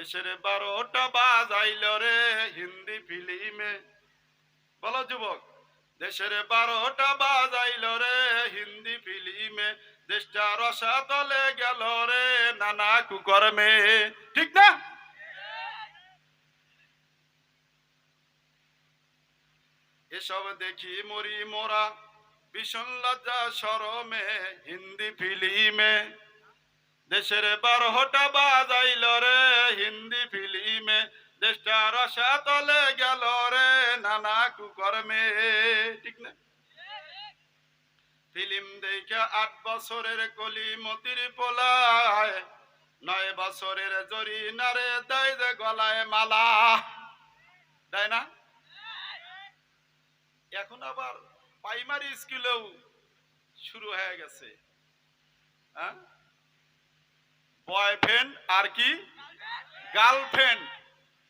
দেশের বারোটা বাজাইল রে হিন্দি ফিল্মে। বলো যুবক, দেশের বারোটা বাজাইল রে হিন্দি ফিল্মে। দেশটা রসা তলে গেল রে নানা কুকর্মে। ঠিক না? এসব দেখি মরি মোরা, ভীষণ লজ্জা সরমে হিন্দি ফিল্মে। দেশের বারোটা বাজাইল রে, হিন্দি ফিল্মে। দেশটা রসা তলে গেল রে, নানা কুকর্মে। ঠিক না? ফিল্ম দেখে আট বছরের কলি মতির পোলায়, নয় বছরের জরি নারে দেয় যে গলায় মালা। দেয় না? এখন আবার প্রাইমারি স্কুলেও শুরু হয়ে গেছে। হ্যাঁ? বয়ফ্রেন্ড আর কি? গার্লফ্রেন্ড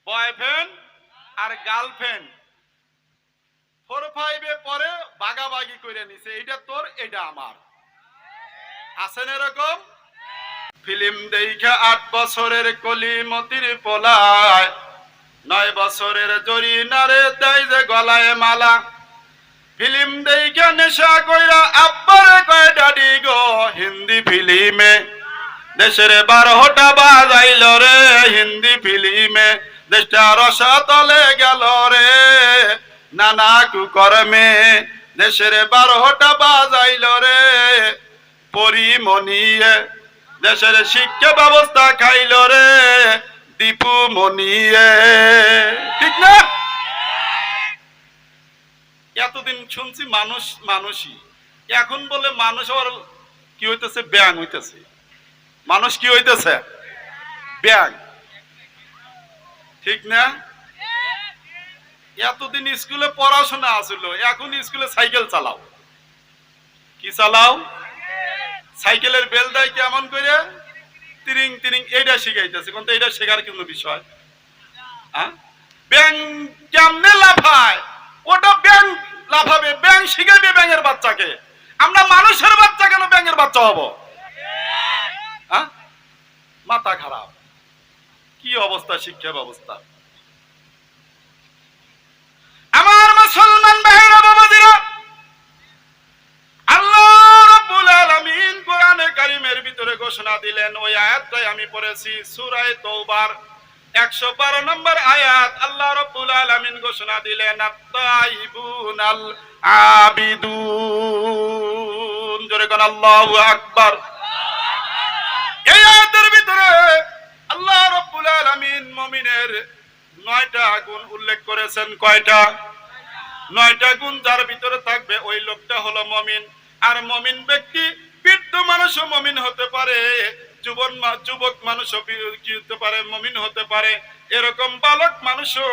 বয়ফ্রেন্ড আর গার্লফ্রেন্ড ফোর ফাইভে পরে বাগাবাগি করে নিছে। এটা তোর এটা আমার। আছেন এরকম? ফিল্ম দেখে আট বছরের কলি মতির পোলায়। নয় বছরের জরি নারে দেয় যে গলায় মালা। ফিল্ম দেখে নেশা কইরা আব্বারে কয়, ডাডি গো, হিন্দি ফিল্মে দেশের বারোটা বাজাইল রে, হিন্দি ফিল্মে। দেশটা রসা তলে গেল রে, নানা কুকর্মে। দেশের বারোটা বাজাইল রে পরিমনিয়ে দেশের শিক্ষা ব্যবস্থা খাইল রে, দীপু মনিয়ে ঠিক না? এতদিন শুনছি মানুষ মানুষই। এখন বলে মানুষ আবার কি হইতেছে ব্যাং হইতেছে। মানুষ কি হইতেছে? ব্যাং ঠিক না? এতদিন স্কুলে পড়াশোনা আসলো এখন স্কুলে সাইকেল চালাও। কি চালাও? সাইকেলের বেল দেয় কেমন করে? তিরিং তিরিং, এইটা শিখাইতেছে, কিন্তু এটা শেখার কোনো বিষয়? ব্যাং কেমনে লাফায়? ওটা ব্যাং লাফাবে ব্যাং শিখাইবে ব্যাঙের বাচ্চাকে। আমরা মানুষের বাচ্চা কেন ব্যাঙের বাচ্চা হব? মাথা খারাপ। কি অবস্থা, শিক্ষা ব্যবস্থা? আমার মুসলমান ঘোষণা দিলেন, ওই আয়াতটাই আমি পড়েছি সূরা তওবার 112 নম্বর আয়াত। আল্লাহ ঘোষণা দিলেন আবিদুন জোরে কোন আল্লাহু আকবার। এই আল্লাহ রাব্বুল আলামিন মুমিনের নয়টা গুণ উল্লেখ করেছেন, কয়টা? নয়টা গুণ যার ভিতরে থাকবে ওই লোকটা হলো মমিন। আর মমিন ব্যক্তি বৃদ্ধ মানুষও মমিন হতে পারে, যুবন যুবক মানুষও হতে পারে, মমিন হতে পারে। এরকম বালক মানুষও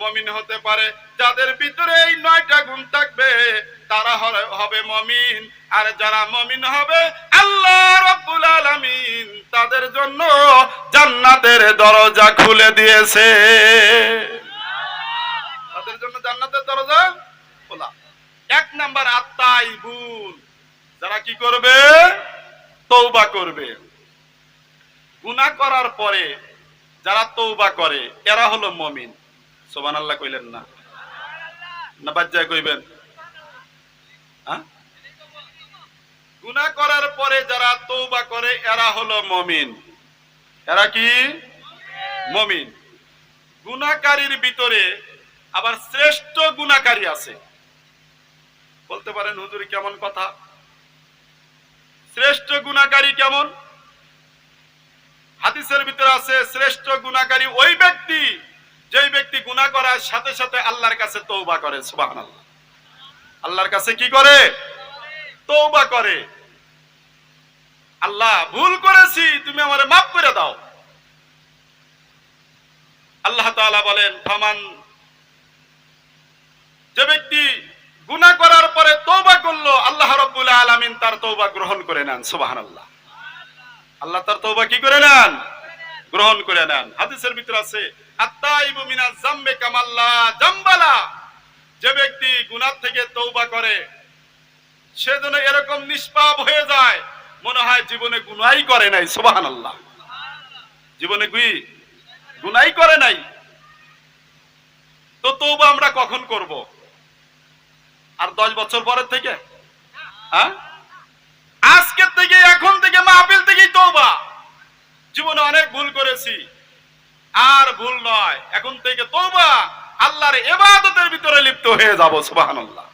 মমিন হতে পারে। যাদের ভিতরে এই নয়টা গুণ থাকবে, তারা হবে মমিন। আর যারা মমিন হবে, আল্লাহ রব্বুল আলামিন তাদের জন্য জান্নাতের দরজা খুলে দিয়েছে। তাদের জন্য জান্নাতের দরজা খোলা। এক নাম্বার আত্মাই বুন যারা কি করবে? তৌবা করবে। গুনাহ করার পরে যারা তৌবা করে, এরা হলো মমিন। সোবান আল্লাহ কইলেন না। না বাজ্জায় কইবেন। হ্যাঁ? গুনাহ করার পরে যারা তৌবা করে, এরা হলো মমিন। এরা কি? মমিন। গুনাহকারীর ভিতরে আবার শ্রেষ্ঠ গুণাকারী আছে। বলতে পারেন, হুজুর, কেমন কথা? শ্রেষ্ঠ গুণাকারী কেমন? হাদিসের ভিতরে আছে, শ্রেষ্ঠ গুণাকারী ওই ব্যক্তি, যেই ব্যক্তি গুনাহ করার সাথে সাথে আল্লাহর কাছে তৌবা করে, সুবহানাল্লাহ। আল্লাহর কাছে কি করে? তৌবা করে। আল্লাহ, ভুল করেছি, তুমি আমারে মাফ করে দাও। আল্লাহ তাআলা বলেন, ফামান, যে ব্যক্তি গুনাহ করার পরে তৌবা করল, আল্লাহ রাব্বুল আলামিন তার তৌবা গ্রহণ করে নেন, সুবহানাল্লাহ। আল্লাহ তার তৌবা কি করে নেন? গ্রহণ করে নেন। হাদিসের ভিতর আছে, আত্তাইবু মিনাজ জামবে কামাল্লা জামবালা। যে ব্যক্তি গুনাহ থেকে তৌবা করে সে যেন এরকম নিষ্পাপ হয়ে যায়। মনে হয় জীবনে গুনাই করে নাই, সুবহানাল্লাহ। জীবনে কি গুনাই করে নাই? তো তবু আমরা কখন করব? আর দশ বছর পরের থেকে? হ্যাঁ? আজকের থেকে, এখন থেকে, মাহফিল থেকেই তওবা। জীবনে অনেক ভুল করেছি। আর ভুল নয়, এখন থেকে তওবা। আল্লাহর ইবাদতের ভিতরে লিপ্ত হয়ে যাব, সুবহানাল্লাহ।